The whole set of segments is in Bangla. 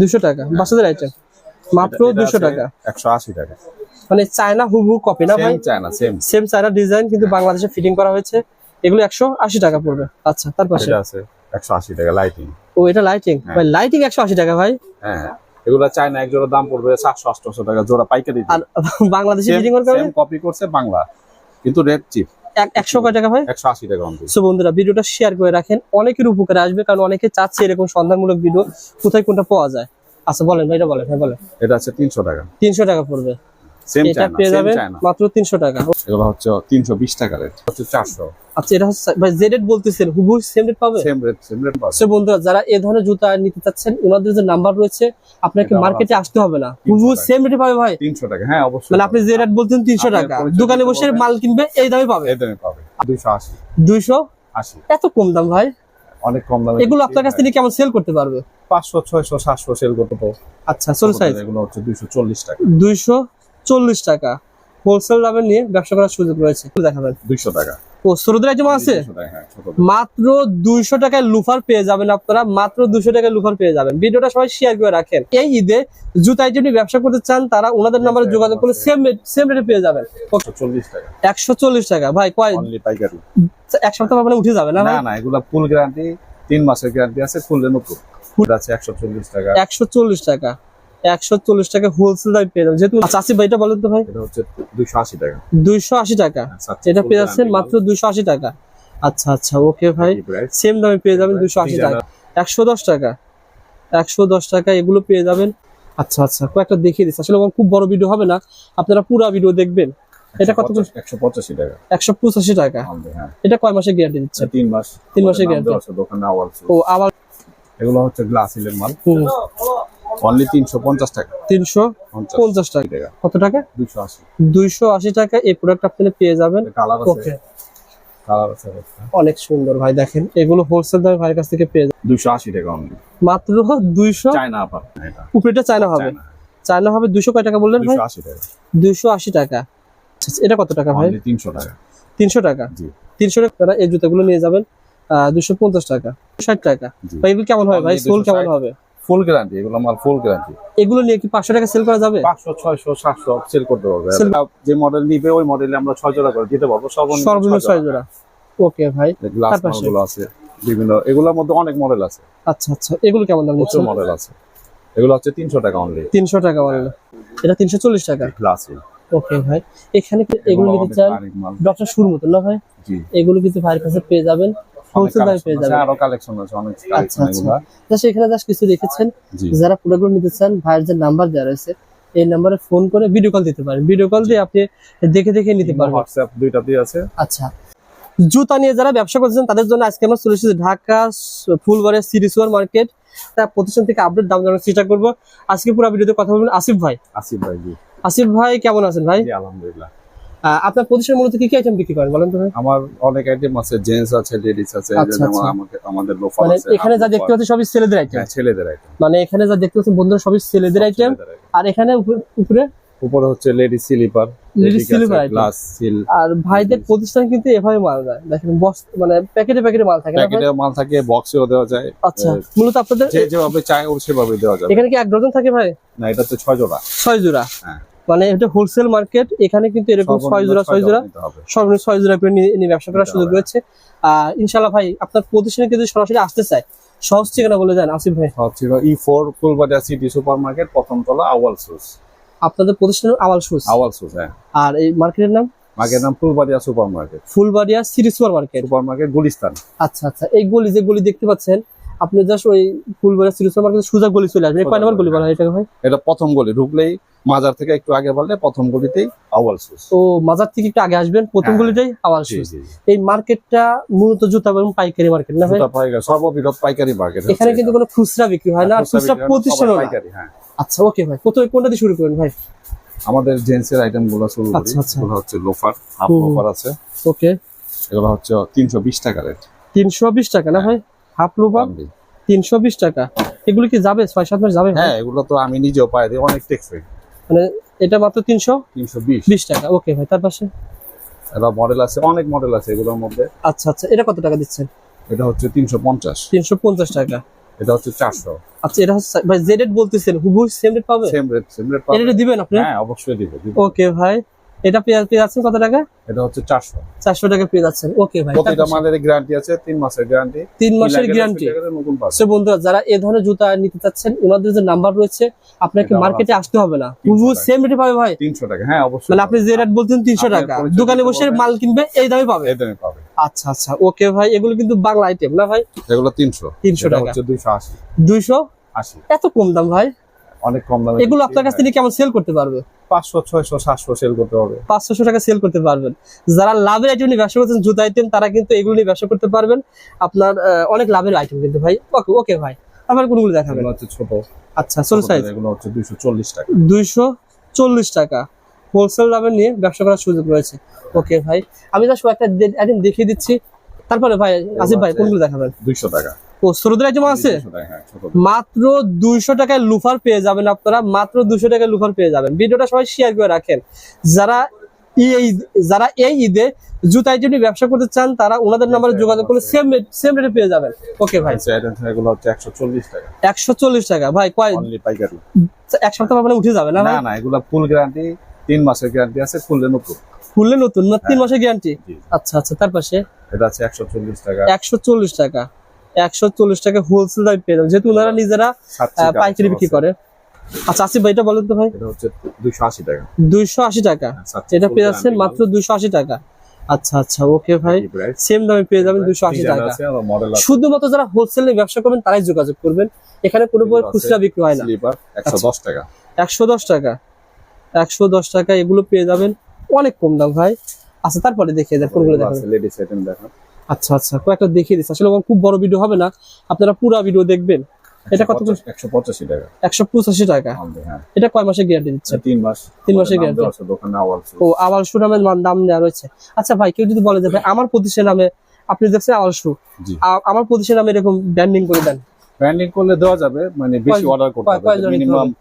দুশো টাকা বাচ্চাদের আইটেম মাত্র এটা দুশো আছে টাকা। 180 টাকা। মানে চায়না হুবহু কপি না ভাই? China same same China design কিন্তু বাংলাদেশে ফিটিং করা হয়েছে। এগুলো একশো আশি টাকা পড়বে। আচ্ছা তার পাশে আছে 180 টাকা লাইটিং ও এটা লাইটিং ভাই লাইটিং একশো আশি টাকা ভাই। হ্যাঁ এগুলো চায়না এক জোড়া দাম পড়বে 700 800 টাকা জোড়া পাইকারি আর বাংলাদেশে ফিটিং করা কপি করছে বাংলা কিন্তু রেট চিপ একশো কয় টাকা ভাই? 180 টাকা সো বন্ধুরা ভিডিওটা শেয়ার করে রাখেন। অনেকের উপকারে আসবে কারণ অনেকে চাচ্ছে এরকম সন্ধানমূলক ভিডিও কোথায় কোনটা পাওয়া যায়। আচ্ছা বলেন ভাই এটা বলেন হ্যাঁ বলেন। এটা আছে 300 টাকা। তিনশো টাকা পড়বে। সেম চায়না পেয়ে যাবেন মাত্র তিনশো টাকা। এগুলো হচ্ছে 320 টাকা রেট হচ্ছে 400 আচ্ছা এটা হচ্ছে ভাই জেড বলতেছেন সেম রেট পাবে সেম রেট সেম রেট পাবে সো বন্ধুরা যারা এই ধরনের জুতা নিতে চাচ্ছেন ওনাদের যে নাম্বার রয়েছে আপনাকে মার্কেটে আসতে হবে না। 300 টাকা। সেম রেটে পাবে ভাই। 300 টাকা হ্যাঁ অবশ্যই মানে আপনি টাকা। দোকানে বসে মাল কিনবে এই দামে পাবে। এই দামে পাবে। 280 দুইশো? 80 এত কম দাম ভাই? অনেক কম দামে এগুলো আপনার কাছ থেকে কেমন সেল করতে পারবে? 500 600 700 সেল করতে পারব। আচ্ছা ছোট সাইজ এগুলো হচ্ছে 240 টাকা। দুইশো চল্লিশ টাকা। হোলসেল দামে নিয়ে ব্যবসা করার সুযোগ রয়েছে। দেখাবেন। 200 টাকা। ও ছোটদের আইটেম আছে? 200 টাকা হ্যাঁ মাত্র দুইশো টাকায় লুফার পেয়ে যাবেন আপনারা। মাত্র দুশো টাকায় লুফার পেয়ে যাবেন। ভিডিওটা সবাই শেয়ার করে রাখেন। এই ঈদে জুতা ব্যবসা করতে চান তারা ওনাদের নাম্বারে যোগাযোগ করলে সেম সেম রেটে পেয়ে যাবেন। 40 টাকা। একশো চল্লিশ টাকা। ভাই কয়? অনলি পাইকারি। এক সপ্তাহ মানে উঠে যাবে না না এগুলা ফুল গ্যারান্টি 3 মাসের গ্যারান্টি আছে ফুল নতুন। এটা আছে 140 টাকা। একশো চল্লিশ টাকা। একশো চল্লিশ টাকা হোলসেল দামে পেয়ে যাবেন। যেহেতু চাষি ভাইটা বলেন তো ভাই। এটা হচ্ছে 280 টাকা। দুইশো আশি টাকা? আচ্ছা, এটা পেয়ে যাচ্ছেন মাত্র দুইশো আশি টাকা। আচ্ছা আচ্ছা ওকে ভাই। সেম দামে পেয়ে যাবেন দুশো আশি টাকা। একশো দশ টাকা। একশো দশ টাকা এগুলো পেয়ে যাবেন। আচ্ছা আচ্ছা কয়েকটা দেখিয়ে দিচ্ছি। আসলে আমার খুব বড় ভিডিও হবে না। আপনারা পুরো ভিডিও দেখবেন। এটা কত 185 টাকা। একশো পঁচাশি টাকা। হ্যাঁ। এটা কয় মাসের গ্যারান্টি দিচ্ছে? তিন মাস। তিন মাসের আওয়াল ও আবার এগুলো হচ্ছে গ্লাস হিলের মাল অনলি 350 টাকা। তিনশো 50 পঞ্চাশ টাকা। টাকা। কত টাকা? 280 দুইশো আশি টাকা। এই প্রোডাক্ট আপনি পেয়ে যাবেন। কালার আছে। কালার আছে অনেক সুন্দর ভাই দেখেন। এগুলো হোলসেল দামে ভাইয়ের কাছ থেকে পেয়ে যাবেন। 280 টাকা অনলি মাত্র দুইশো চায়না আপার এটা। উপরেটা চায়না হবে। চায়না। হবে দুইশো কয় টাকা বললেন ভাই? 280 টাকা। দুইশো আশি টাকা। এটা কত টাকা ভাই? অনলি 300 টাকা। তিনশো টাকা? জি। তিনশো টাকা তারা এই জুতাগুলো নিয়ে যাবেন দুশো পঞ্চাশ টাকা। ষাট টাকা। ভাই এগুলো কেমন হবে ভাই? সোল কেমন হবে? ফুল গ্যারান্টি এগুলো মাল ফুল গ্যারান্টি এগুলো নিয়ে কি পাঁচশো টাকা সেল করা যাবে? 500 600 700 সেল করতে পারবে। যে মডেল নিবে ওই মডেলে আমরা 6 জোড়া করে দিতে পারব। সর্বনিম্ন সর্বনিম্ন ছয় ছয় জোড়া। ওকে ভাই। গ্লাস মালগুলো আছে বিভিন্ন। এগুলোর মধ্যে অনেক মডেল আছে। আচ্ছা আচ্ছা। এগুলো কেমন দাম প্রচুর মডেল আছে। এগুলো হচ্ছে 300 টাকা অনলি তিনশো টাকা বললেন এটা তিনশো চল্লিশ টাকা। গ্লাস ওকে ভাই। এখানে কি এগুলো নিতে চান? ডক্টর শুরু মতন না ভাই। জি। এগুলো কিন্তু ভাইয়ের কাছে পেয়ে যাবেন। হোলসেল দামে পেয়ে যাবেন। আরও কালেকশন আছে অনেক আচ্ছা কালেকশন আচ্ছা। জাস্ট এখানে জাস্ট কিছু রেখেছেন যারা প্রোডাক্টগুলো নিতে চান ভাইয়ের যে নাম্বার দেওয়া রয়েছে এই নাম্বারে ফোন করে ভিডিও কল দিতে পারেন। ভিডিও কল দিয়ে আপনি দেখে দেখে নিতে পারবেন। হোয়াটসঅ্যাপ দুইটাতেই আছে। আচ্ছা। জুতা নিয়ে যারা ব্যবসা করতেছেন তাদের জন্য আজকে আমরা চলে এসেছি Dhaka Fulbaria city super market. তার প্রতিষ্ঠান থেকে আপডেট দাম জানার চেষ্টা করব। আজকে পুরো ভিডিওতে কথা বলবেন আসিফ ভাই। আসিফ ভাই আসিফ ভাই কেমন আছেন ভাই? আলহামদুলিল্লাহ। আপনার প্রতিষ্ঠান মূলত কি কি আইটেম বিক্রি করেন বলেন তো ভাই? আমার অনেক আইটেম আছে জেন্টস আছে লেডিস আছে আচ্ছা, আচ্ছা। আমাকে আমাদের লোফার মানে আছে এখানে যা দেখতে loafer, পাচ্ছি সবই ছেলেদের আইটেম হ্যাঁ, ছেলেদের আইটেম মানে এখানে যা দেখতে পাচ্ছেন বন্ধুরা সবই ছেলেদের আইটেম আর এখানে উপরে- উপরে? হচ্ছে লেডিস স্লিপার slipper item। গ্লাস সিল আর ভাইদের প্রতিষ্ঠান কিন্তু এভাবে মাল দেয়। দেখেন বস মানে প্যাকেটে প্যাকেটে মাল থাকে প্যাকেটে মাল থাকে বক্সেও দেওয়া যায়। আচ্ছা মূলত আপনাদের যে যেভাবে চায় ও সেভাবে দেওয়া যায় এখানে কি এক ডজন থাকে ভাই? না এটা তো ছয় জোড়া। ছয় জোড়া। হ্যাঁ। মানে এটা হোলসেল মার্কেট এখানে কিন্তু এরকম ছয় জোড়া ছয় জোড়া সর্বনিম্ন ছয় জোড়া করে নিয়ে ব্যবসা করার সুযোগ রয়েছে। আর ইনশাল্লাহ ভাই আপনার প্রতিষ্ঠানে কিন্তু সরাসরি আসতে চায়। সহজ ঠিকানা বলে যান আসিফ ভাই। সব ছিল E four Fulbaria city super market প্রথম তলা আওয়াল সুস। আপনাদের প্রতিষ্ঠানের আওয়াল শুজ আওয়াল সুস হ্যাঁ। আর এই মার্কেটের নাম? মার্কেটের নাম Fulbaria super market Fulbaria city super market super market Gulistan. আচ্ছা আচ্ছা এই গলি যে গলি দেখতে পাচ্ছেন আপনি জাস্ট ওই ফুলবাড়িয়া সিটি সুপার মার্কেট সোজা গলি চলে আসবেন কয় নম্বর গলি বলা হয় এটা ভাই? এটা প্রথম গলি ঢুকলেই মাজার থেকে একটু আগে বললে প্রথম গলিতেই আওয়াল সুস ও মাজার থেকে একটু আগে আসবেন প্রথম হ্যাঁ। গলিটাই আওয়াল জি, শুজ জি, জি। এই মার্কেটটা মূলত জুতা এবং পাইকারি মার্কেট না ভাই? জুতা পাইকারি সর্ববৃহৎ পাইকারি মার্কেট এখানে কিন্তু কোনো খুচরা বিক্রি হয় না আর খুচরা প্রতিষ্ঠানও না। পাইকারি হ্যাঁ। আচ্ছা ওকে ভাই প্রথমে কোনটা দিয়ে শুরু করেন ভাই? আমাদের জেন্টস এর আইটেমগুলো শুরু করি। আচ্ছা, আচ্ছা। এগুলো হচ্ছে লোফার হাফ লোফার আছে। ওকে। এগুলো হচ্ছে তিনশো বিশ টাকা রেট তিনশো বিশ টাকা না ভাই? হাফ তিনশো বিশ টাকা। এগুলো কি যাবে? ছয় সাত মাস যাবে হ্যাঁ এগুলো তো আমি নিজেও পাই দিই অনেক টেকসই। মানে এটা মাত্র তিনশো? তিনশো বিশ। টাকা ওকে ভাই তার পাশে? এটা মডেল আছে অনেক মডেল আছে এগুলোর মধ্যে। আচ্ছা আচ্ছা এটা কত টাকা দিচ্ছেন? এটা হচ্ছে তিনশো পঞ্চাশ। তিনশো পঞ্চাশ টাকা। এটা হচ্ছে চারশো। আচ্ছা এটা হচ্ছে ভাই জেড বলতেছেন হুবহু সেম রেট পাবে সেম রেট সেম রেট এটা দিবেন আপনি? হ্যাঁ অবশ্যই দিব। ওকে ভাই। এটা পেয়ে পেয়ে যাচ্ছেন কত টাকা? এটা হচ্ছে চারশো। চারশো টাকা পেয়ে যাচ্ছেন ওকে ভাই প্রতিটা মালের গ্যারান্টি আছে তিন মাসের গ্যারান্টি তিন মাসের গ্যারান্টি সো বন্ধুরা যারা এই ধরনের জুতা নিতে চাচ্ছেন ওনাদের যে নাম্বার রয়েছে আপনাকে মার্কেটে আসতে হবে না। তিনশো টাকা। সেম রেটে পাবে ভাই। তিনশো টাকা হ্যাঁ অবশ্যই মানে আপনি যে রেট বলছেন তিনশো টাকা। দোকানে বসে মাল কিনবে এই দামে পাবে। এই দামে পাবে। আচ্ছা আচ্ছা ওকে ভাই এগুলো কিন্তু বাংলা আইটেম না ভাই? এগুলো তিনশো। 300 টাকা। হচ্ছে দুইশো আশি। দুইশো? আশি। এত কম দাম ভাই? অনেক কম দামে এগুলো আপনার কাছ থেকে কেমন সেল করতে পারবে? পাঁচশো ছয়শো সাতশো সেল করতে হবে। পাঁচশো টাকা সেল করতে পারবেন। যারা লাভের আইটেম নিয়ে ব্যবসা করছেন জুতা আইটেম তারা কিন্তু এগুলো নিয়ে ব্যবসা করতে পারবেন। আপনার অনেক লাভের আইটেম কিন্তু ভাই। ওকে ওকে ভাই। আবার কোনগুলো দেখাবেন? হচ্ছে ছোট। আচ্ছা ছোট সাইজ এগুলো হচ্ছে দুইশো চল্লিশ টাকা। দুইশো চল্লিশ টাকা। হোলসেল দামে নিয়ে ব্যবসা করার সুযোগ রয়েছে। ওকে ভাই। আমি জাস্ট একটা আইটেম দেখিয়ে দিচ্ছি। তারপরে ভাই আসিফ ভাই। কোনগুলো দেখাবেন? দুইশো টাকা। ও আইটেম আছে? 200 টাকা, হ্যাঁ। মাত্র দুইশো টাকায় লুফার পেয়ে যাবেন আপনারা মাত্র দুশো টাকায় লুফার পেয়ে যাবেন। ভিডিওটা সবাই শেয়ার করে রাখেন। যারা এই যারা এই ঈদে জুতা আইটেম নিয়ে ব্যবসা করতে চান তারা ওনাদের নাম্বারে যোগাযোগ করলে সেম সেম রেটে পেয়ে যাবেন। ওকে ভাই। আচ্ছা, এগুলো হচ্ছে চল্লিশ টাকা। একশো চল্লিশ টাকা। ভাই কয় অনলি পাইকারি। এক সপ্তাহ মানে উঠে যাবে না না না এগুলো ফুল গ্যারান্টি মাসের গ্যারান্টি আছে ফুল নতুন। নতুন না তিন মাসের গ্যারান্টি আচ্ছা আচ্ছা তার পাশে এটা আছে একশো চল্লিশ টাকা। একশো চল্লিশ টাকা। একশো চল্লিশ টাকা হোলসেল দামে পেয়ে যাবেন। যেহেতু ওনারা নিজেরা পাইকারি বিক্রি করে। আচ্ছা আসিফ ভাই এটা বলেন তো ভাই। এটা হচ্ছে টাকা। টাকা। হ্যাঁ, এটা পেয়ে যাচ্ছেন মাত্র দুইশো আশি টাকা। আচ্ছা আচ্ছা ওকে ভাই। সেম দামে পেয়ে যাবেন দুইশো আশি Design টাকা। শুধুমাত্র যারা হোলসেলে ব্যবসা করবেন তারাই যোগাযোগ করবেন। এখানে কোনো প্রকার খুচরা বিক্রি হয় না। Slipper, একশো দশ টাকা। একশো দশ টাকা। একশো দশ টাকা এগুলো পেয়ে যাবেন অনেক কম দাম ভাই। আচ্ছা তারপরে দেখিয়ে দেন কোনগুলো দেখাবেন? লেডিস আইটেম দেখা আচ্ছা আচ্ছা। কয়েকটা দেখিয়ে দিচ্ছি। আসলে খুব বড় ভিডিও হবে না। আপনারা পুরো ভিডিও দেখবেন। এটা কত করে? একশো পঁচাশি টাকা। একশো পঁচাশি টাকা। হ্যাঁ। এটা কয় মাসের গ্যারান্টি দিচ্ছে? তিন মাস। তিন নাম guarantee। দেওয়া আছে, দোকানে আওয়াজ ও আবার শু নামের মান- দাম দেওয়া রয়েছে। আচ্ছা ভাই কেউ যদি বলে যে ভাই আমার প্রতিষ্ঠান নামে আপনি দেখছেন আওয়াল শু আমার প্রতিষ্ঠান নামে এরকম ব্র্যান্ডিং করে দেন। ব্র্যান্ডিং করলে দেওয়া যাবে মানে বেশি অর্ডার করতে হবে মিনিমাম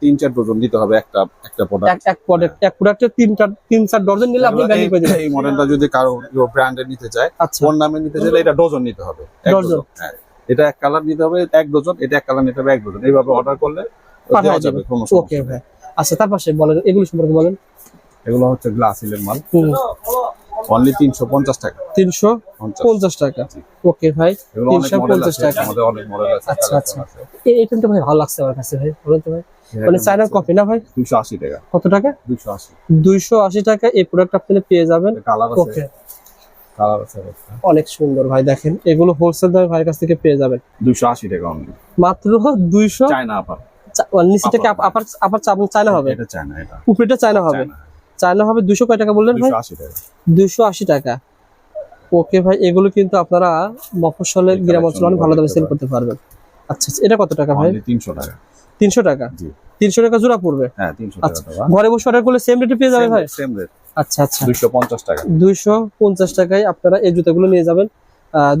তিন চার ডজন দিতে হবে একটা একটা প্রোডাক্ট এক প্রোডাক্ট এক প্রোডাক্টে তিন চার তিন চার ডজন নিলে আপনি ব্র্যান্ডিং করে দেবেন এই মডেলটা যদি কারও ব্র্যান্ডে নিতে চায় আচ্ছা। কোন নামে নিতে চাইলে এটা ডজন নিতে হবে। ডজন। হ্যাঁ। এটা এক কালার নিতে হবে এক ডজন এটা এক কালার নিতে হবে এক ডজন এইভাবে অর্ডার করলে পাঠায় যাবে ওকে ভাই। আচ্ছা তার পাশে বলেন এগুলো সম্পর্কে বলেন। এগুলো হচ্ছে গ্লাস ইলের মাল অনলি তিনশো পঞ্চাশ টাকা। তিনশো পঞ্চাশ পঞ্চাশ টাকা ওকে ভাই এগুলো অনেক তিনশো মডেল পঞ্চাশ আছে টাকা। আমাদের অনেক মডেল আছে আচ্ছা, আচ্ছা। এই আইটেমটা ভাই ভালো লাগছে আমার কাছে ভাই বলেন তো ভাই। মানে চায়নার কপি না ভাই? দুশো আশি টাকা। কত টাকা? দুশো আশি। দুইশো আশি টাকা এই প্রোডাক্ট আপনি পেয়ে যাবেন। কালার আছে। ওকে কালার আছে অনেক সুন্দর ভাই দেখেন। এগুলো হোলসেল দামে ভাইয়ের কাছ থেকে পেয়ে যাবেন। দুশো আশি টাকা অনলি মাত্র দুইশো চায়না আপার নিচে থেকে আপ- আপার আপার চায়না হবে? এটা চায়না এটা। উপরেটা চায়না হবে? চায়না চায়না হবে দুইশো কয় টাকা বললেন ভাই? দুশো আশি টাকা। ওকে ভাই এগুলো কিন্তু আপনারা মফস্বলে এই গ্রাম অঞ্চলে অনেক ভালো দামে সেল করতে পারবেন। আচ্ছা আচ্ছা, এটা কত টাকা ভাই? তিনশো টাকা। তিনশো টাকা? তিনশো টাকা জোড়া পড়বে? হ্যাঁ আচ্ছা ঘরে বসে অর্ডার করলে সেম রেটে পেয়ে যাবে ভাই? সেম রেট আচ্ছা আচ্ছা। দুইশো পঞ্চাশ টাকা। দুইশো পঞ্চাশ টাকায় আপনারা এই জুতাগুলো নিয়ে যাবেন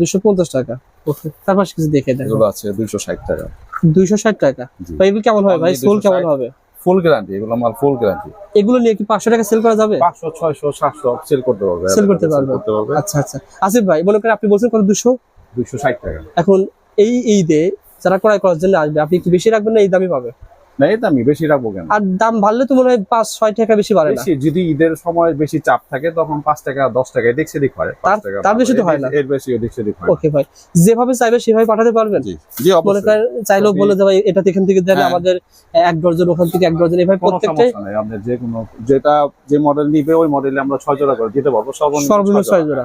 দুইশো পঞ্চাশ টাকা। ওকে তারপর কিছু দেখে দেন। আছে দুইশো ষাট টাকা। দুইশো ষাট টাকা। ভাই এগুলো কেমন হয় ভাই? সোল কেমন হবে? ফুল গ্যারান্টি এগুলো আমার ফুল গ্যারান্টি এগুলো নিয়ে কি পাঁচশো টাকা সেল করা যাবে? 500 600 700 সেল করতে পারবে। সেল করতে পারবে। আচ্ছা আচ্ছা। আসিফ ভাই মনে করেন আপনি বলছেন কত দুশো? দুইশো ষাট টাকা। এখন এই ঈদে যারা ক্রয় করার জন্য আসবে আপনি একটু বেশি রাখবেন না এই দামই পাবে? না বেশি রাখব কেন? আর দাম বাড়লে তো মনে হয় পাঁচ ছয় টাকা বেশি বাড়ে বেশি যদি ঈদের সময় বেশি চাপ থাকে তখন পাঁচ টাকা দশ টাকা এদিক সেদিক হয়। তার- বেশি তো হয় না। এর বেশি এদিক সেদিক হয় ওকে ভাই। যেভাবে চাইবে সেভাবে পাঠাতে পারবেন। জি জি মনে করেন চাইলেও বলে যাবে এটা এখান থেকে দেন হ্যাঁ। আমাদের এক ডজন ওখান থেকে এক ডজন এভাবে কোনো প্রত্যেকটাই আপনি যে কোনো যেটা যে মডেল নিবে ওই মডেলে আমরা ছয় জোড়া করে দিতে পারব। সর্বনিম্ন সর্বনিম্ন ছয় জোড়া।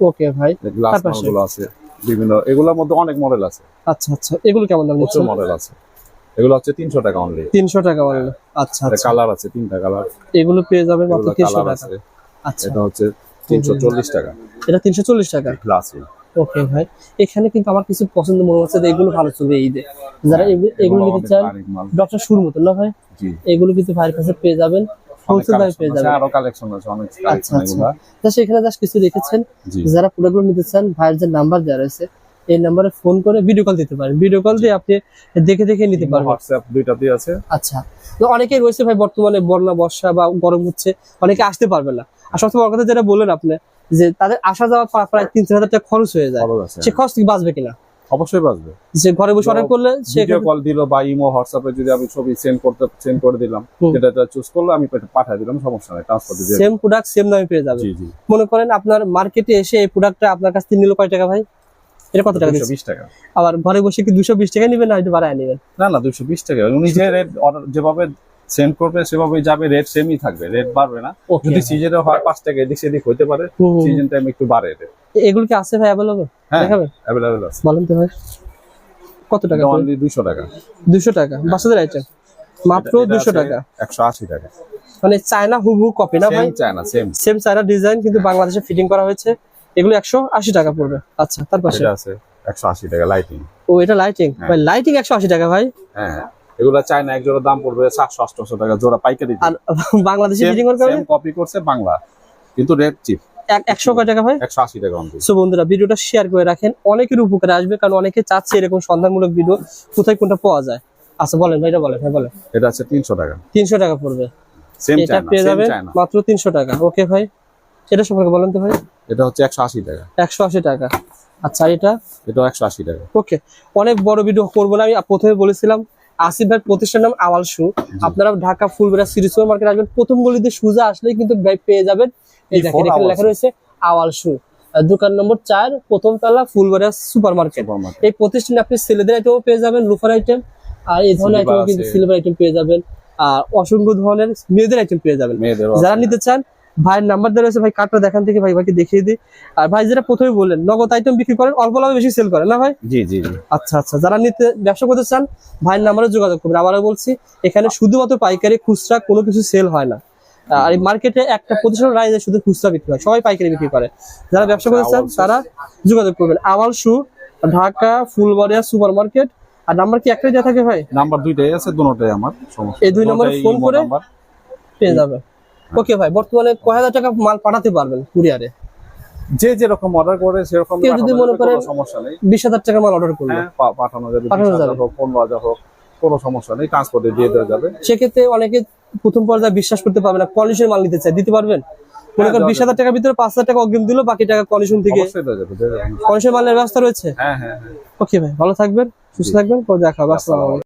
ওকে ভাই। গ্লাস আছে বিভিন্ন এগুলোর মধ্যে অনেক মডেল আছে। আচ্ছা আচ্ছা। এগুলো কেমন দাম মডেল আছে। এগুলো হচ্ছে তিনশো টাকা অনলি তিনশো টাকা বলল আচ্ছা আচ্ছা। কালার আছে তিনটা কালার এগুলো পেয়ে যাবে মাত্র এগুলো তিনশো কালার টাকা। আছে। আচ্ছা। এটা হচ্ছে তিনশো চল্লিশ টাকা। এটা তিনশো চল্লিশ টাকা? গ্লাস ওকে ভাই। এখানে কিন্তু আমার কিছু পছন্দ মনে হচ্ছে যে এগুলো ভালো চলবে এই ঈদে যারা এগুলো- নিতে চান ডক্টর শুরু মতো না ভাই? জি। এগুলো কিন্তু ভাইয়ের কাছে পেয়ে যাবেন। হোলসেল দামে পেয়ে যাবেন। আরও কালেকশন আছে অনেক আচ্ছা কালেকশন আচ্ছা। এগুলা। জাস্ট এখানে জাস্ট কিছু রেখেছেন। যারা প্রোডাক্টগুলো নিতে চান ভাইয়ের যে নাম্বার দেওয়া রয়েছে এই নাম্বারে ফোন করে ভিডিও কল দিতে পারেন। ভিডিও কল দিয়ে আপনি দেখে দেখে নিতে পারবেন। হোয়াটসঅ্যাপ দুইটাতেই আছে। আচ্ছা। তো অনেকেই রয়েছে ভাই বর্তমানে বন্যা বর্ষা বা গরম হচ্ছে অনেকে আসতে পারবে না। আর সবচেয়ে বড় কথা যেটা বললেন আপনি যে তাদের আসা যাওয়া প্রা- প্রায় তিন চার হাজার টাকা খরচ হয়ে যায়। সে খরচ থেকে বাঁচবে কিনা? অবশ্যই বাঁচবে। যে ঘরে বসে অর্ডার করলে সে ভিডিও কল দিল বা ইমো হোয়াটসঅ্যাপে যদি আমি ছবি সেন্ড করতে সেন্ড করে দিলাম। যেটা চুজ করল আমি পাঠিয়ে দিলাম সমস্যা নেই ট্রান্সফার দিয়ে সেম প্রোডাক্ট সেম দামে পেয়ে যাবে জি জি। মনে করেন আপনার মার্কেটে এসে এই প্রোডাক্টটা আপনার কাছ থেকে নিল কয় টাকা ভাই? এটা কত টাকা দুশো বিশ টাকা। আবার ঘরে বসে কি দুশো বিশ টাকা নেবেন না হয়তো বাড়ায় নেবেন না না দুশো বিশ টাকা। উনি যে রেট যেভাবে সেন্ড করবে সেভাবেই যাবে রেট সেমই থাকবে রেট বাড়বে না। যদি সিজনে হয় পাঁচ টাকা এদিক সেদিক হইতে পারে সিজন টাইম একটু বাড়ে এগুলো কি আছে ভাই অ্যাভেলেবল হ্যাঁ অ্যাভেলেবেল আছে। বলেন তো ভাই। কত টাকা অনলি দুশো টাকা। দুশো টাকা। বাচ্চাদের আইটেম মাত্র দুশো টাকা? একশো আশি টাকা। মানে চায়না হুবহু কপি না ভাই? China same same China design কিন্তু বাংলাদেশে ফিটিং করা হয়েছে। এগুলো একশো আশি টাকা পড়বে। আচ্ছা তার পাশে? আছে একশো আশি টাকা লাইটিং ও এটা লাইটিং ভাই লাইটিং একশো আশি টাকা ভাই। হ্যাঁ এগুলো চায়না এক জোড়া দাম পড়বে সাতশো আটশো টাকা জোড়া পাইকারি। আর বাংলাদেশে সেম কপি করছে বাংলা কিন্তু রেট চিপ এক- একশো কয় টাকা ভাই? একশো আশি টাকা সো বন্ধুরা ভিডিওটা শেয়ার করে রাখেন। অনেকের উপকারে আসবে কারণ অনেকে চাচ্ছে এরকম সন্ধানমূলক ভিডিও কোথায় কোনটা পাওয়া যায়। আচ্ছা বলেন ভাই এটা বলেন হ্যাঁ বলেন। এটা আছে তিনশো টাকা। তিনশো টাকা পড়বে। সেম এটা পেয়ে যাবেন মাত্র তিনশো টাকা। ওকে ভাই। এটা সম্পর্কে বলেন তো ভাই। এটা হচ্ছে একশো আশি টাকা। একশো আশি টাকা। আচ্ছা এটা? এটাও একশো আশি টাকা। ওকে অনেক বড় ভিডিও করব না আমি প্রথমে বলেছিলাম আসিফ ভাই প্রতিষ্ঠান নাম আওয়াল শু। আপনারা Dhaka Fulbaria city super market আসবেন প্রথম গলিতে সুজা আসলেই কিন্তু পেয়ে যাবেন। এই দেখেন এখানে লেখা রয়েছে আওয়াল শু। দোকান নম্বর চার প্রথম তলা ফুলবেড়া সুপার মার্কেট। এই প্রতিষ্ঠানে আপনি ছেলেদের আইটেমও পেয়ে যাবেন লুফার আইটেম আর এই ধরনের আইটেম কিন্তু সিলভার আইটেম পেয়ে যাবেন আর অসংখ্য ধরনের মেয়েদের আইটেম পেয়ে যাবেন। যারা নিতে চান ভাইয়ের নাম্বার দেওয়া রয়েছে ভাই কার্ডটা দেখান থেকে ভাই ভাইকে দেখিয়ে দিই। আর ভাই যেটা প্রথমে বললেন নগদ আইটেম বিক্রি করেন অল্প লাভে বেশি সেল করেন না ভাই? জি জি আচ্ছা আচ্ছা যারা নিতে ব্যবসা করতে চান ভাইয়ের নাম্বারে যোগাযোগ করবেন। আবারও বলছি এখানে শুধুমাত্র পাইকারি খুচরা কোনো কিছু সেল হয় না। আর এই মার্কেটে একটা প্রতিষ্ঠান যে শুধু খুচরা বিক্রি হয় সবাই পাইকারি বিক্রি করে। যারা ব্যবসা করতে চান তারা যোগাযোগ করবেন। Awal shoe Dhaka Fulbaria super market আর নাম্বার কি একটাই দেওয়া থাকে ভাই? নাম্বার দুইটাই আছে দুটোটাই আমার সমস্যা এই দুই নম্বরে ফোন করে পেয়ে যাবে। ওকে ভাই বর্তমানে কয় হাজার টাকা মাল পাঠাতে পারবেন কুরিয়ারে? যে যেরকম অর্ডার করে সেরকম কেউ যদি মনে করেন- সমস্যা নেই। বিশ হাজার টাকা মাল অর্ডার করল। হ্যাঁ পাঠানো যাবে পাঠানো যাবে। হোক পনেরো হাজার হোক কোনো সমস্যা নেই ট্রান্সপোর্টে দিয়ে দেওয়া যাবে। সেক্ষেত্রে অনেকে প্রথম পর্যায়ে বিশ্বাস করতে পারবে না কন্ডিশন মাল নিতে চাই দিতে পারবেন? মনে করেন বিশ হাজার টাকার ভিতরে পাঁচ হাজার টাকা অগ্রিম দিল বাকি টাকা কন্ডিশন থেকে। কন্ডিশন মালের ব্যবস্থা রয়েছে? হ্যাঁ হ্যাঁ হ্যাঁ। ওকে ভাই ভালো থাকবেন সুস্থ থাকবেন পরে দেখা হবে।